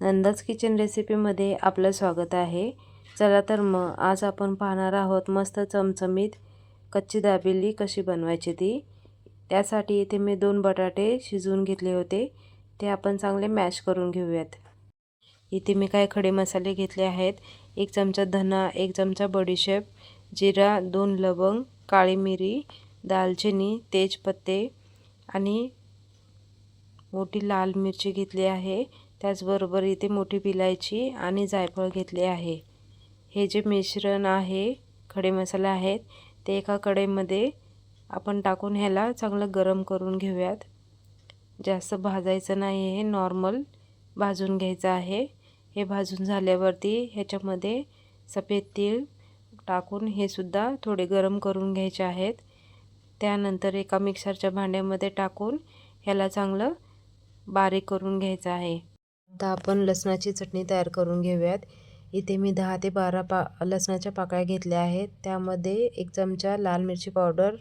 नंदाज kitchen रेसिपीमध्ये आपलं स्वागत आहे. चला तर मग आज आपण पाहणार आहोत मस्त चमचमीत कच्ची दाबेली कशी बनवायची ती. त्यासाठी इथे मी दोन बटाटे शिजवून घेतले होते. ते आपण चांगले मॅश करून घेऊयात. इथे मी काय खडे मसाले घेतले आहेत. एक चमचा धना एक चमचा बडीशेप जिरा दोन लवंग काळी मिरी दालचिनी तेजपत्ते आणि मोठी लाल मिरची घेतली आहे. त्याचबरोबर इथे मोठी पिलायची आणि जायफळ घेतले आहे. हे जे मिश्रण आहे खडे मसाले आहेत ते एका कडेमध्ये आपण टाकून ह्याला चांगलं गरम करून घेऊयात. जास्त भाजायचं नाही हे नॉर्मल भाजून घ्यायचं आहे. हे भाजून झाल्यावरती ह्याच्यामध्ये सफेद तीळ टाकून हे सुद्धा थोडे गरम करून घ्यायचे आहेत. त्यानंतर एका मिक्सरच्या भांड्यामध्ये टाकून ह्याला चांगलं बारीक करून घ्यायचं आहे. आता आपण लसणाची चटणी तयार करून घेऊयात. इथे मी दहा ते बारा पा लसणाच्या पाकळ्या घेतल्या आहेत. त्यामध्ये एक चमचा लाल मिरची पावडर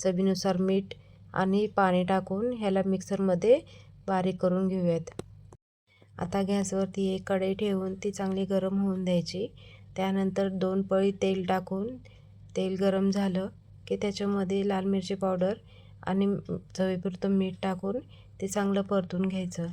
चवीनुसार मीठ आणि पाणी टाकून ह्याला मिक्सरमध्ये बारीक करून घेऊयात. आता गॅसवरती एक कढई ठेवून ती चांगली गरम होऊन द्यायची. त्यानंतर दोन पळी तेल टाकून तेल गरम झालं की त्याच्यामध्ये लाल मिरची पावडर आणि चवीपुरतं मीठ टाकून ते चांगलं परतून घ्यायचं.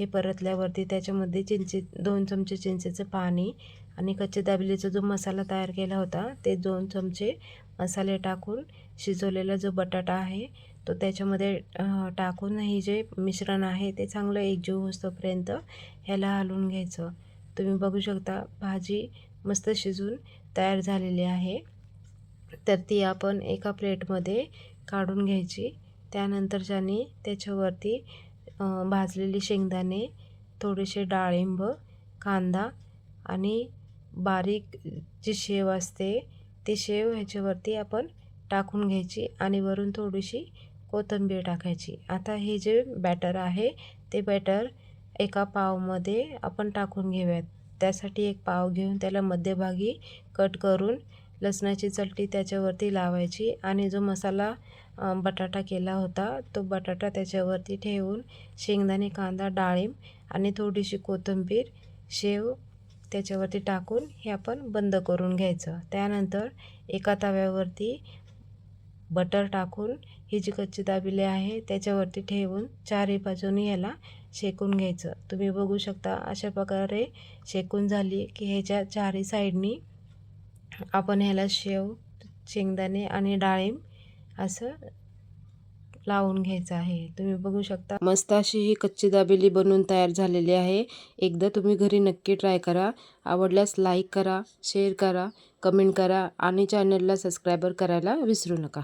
हे परतल्यावरती त्याच्यामध्ये चिंचे दोन चमचे चिंचेचं पाणी आणि कच्चे दाबेलीचा जो मसाला तयार केला होता ते दोन चमचे मसाले टाकून शिजवलेला जो बटाटा आहे तो त्याच्यामध्ये टाकून हे जे मिश्रण आहे ते चांगलं एकजीव होतोपर्यंत ह्याला हलवून घ्यायचं. तुम्ही बघू शकता भाजी मस्त शिजून तयार झालेली आहे. तर ती आपण एका प्लेटमध्ये काढून घ्यायची. त्यानंतरच्यानी त्याच्यावरती भाजलेले शेंगदाणे थोडेसे डाळिंब कांदा आणि बारीक जी शेव असते ती शेव ह्याच्यावरती आपण टाकून घ्यायची आणि वरून थोडीशी कोथिंबीर टाकायची. आता हे जे बॅटर आहे ते बॅटर एका पावमध्ये आपण टाकून घेऊयात. त्यासाठी एक पाव घेऊन त्याला मध्यभागी कट करून लसणाची चलटी त्याच्यावरती लावायची आणि जो मसाला बटाटा केला होता तो बटाटा त्याच्यावरती ठेवून शेंगदाणे कांदा डाळिंब आणि थोडीशी कोथिंबीर शेव त्याच्यावरती टाकून हे आपण बंद करून घ्यायचं. त्यानंतर एका तव्यावरती बटर टाकून ही जी कच्ची दाबिले आहे त्याच्यावरती ठेवून चारही बाजूनी ह्याला शेकून घ्यायचं. तुम्ही बघू शकता अशा प्रकारे शेकून झाली की ह्याच्या चारही साईडनी आपण ह्याला शेव शेंगदाणे आणि डाळिंब असं लावून घ्यायचं आहे. तुम्ही बघू शकता. मस्त अशी ही कच्ची दाबेली बनवून तयार झालेली आहे. एकदा तुम्ही घरी नक्की ट्राय करा. आवडल्यास लाईक करा शेअर करा कमेंट करा आणि चॅनलला सबस्क्रायबर करायला विसरू नका.